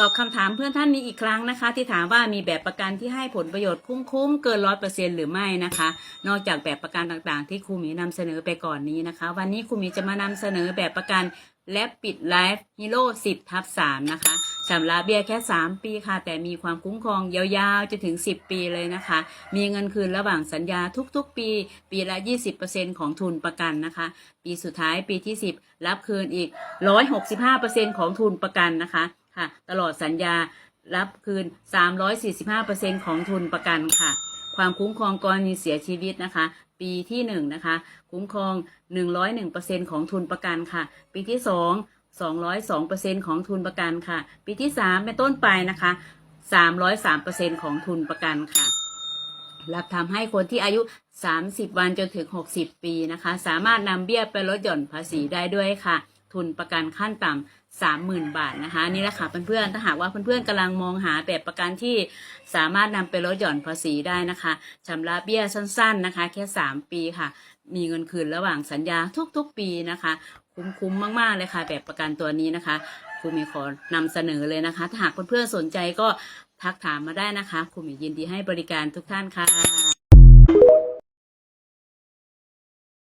ตอบคำถามเพื่อนท่านนี้อีกครั้งนะคะ ที่ถามว่ามีแบบประกันที่ให้ผลประโยชน์คุ้มๆเกินร้อยเปอร์เซ็นหรือไม่นะคะ นอกจากแบบประกันต่างๆ ที่ครูหมีนำเสนอไปก่อนนี้นะคะ วันนี้ครูหมีจะมานำเสนอแบบประกันและปิดไลฟ์ฮีโร่10ทับ3นะคะชำระเบี้ยแค่ 3 ปีค่ะ แต่มีความคุ้มครองยาวๆจะถึง 10 ปีเลยนะคะ มีเงินคืนระหว่างสัญญาทุกๆ ปี ปีละ 20%ของทุนประกันนะคะ ปีสุดท้ายปีที่ 10 รับคืนอีก 165%ของทุนประกันนะคะ ค่ะ ตลอดสัญญารับคืน 345%ของทุนประกันค่ะ ความคุ้มครองกรณีเสียชีวิตนะคะ ปีที่ 1 นะคะ คุ้มครอง 101%ของทุนประกันค่ะ ปีที่ 2 202%ของทุนประกันค่ะ ปีที่ 3 เป็นต้นไปนะคะ 303%ของทุนประกันค่ะรับทำให้คนที่อายุ 30 วันจนถึง 60 ปีนะคะ สามารถนำเบี้ยไปลดหย่อนภาษีได้ด้วยค่ะ ทุนประกันขั้นต่ำ30,000 บาทนะคะ นี่แหละค่ะเพื่อนๆถ้าหากว่าเพื่อนๆกำลังมองหาแบบประกันที่สามารถนำไปลดหย่อนภาษีได้นะคะชำระเบี้ยสั้น ๆนะคะ แค่ 3 ปีค่ะ มีเงินคืนระหว่างสัญญาทุกๆ ปีนะคะ คุ้มๆมากๆเลยค่ะ แบบประกันตัวนี้นะคะครูมีขอนำเสนอเลยนะคะ ถ้าหากเพื่อนๆสนใจก็ทักถามมาได้นะคะครูมียินดีให้บริการทุกท่านค่ะ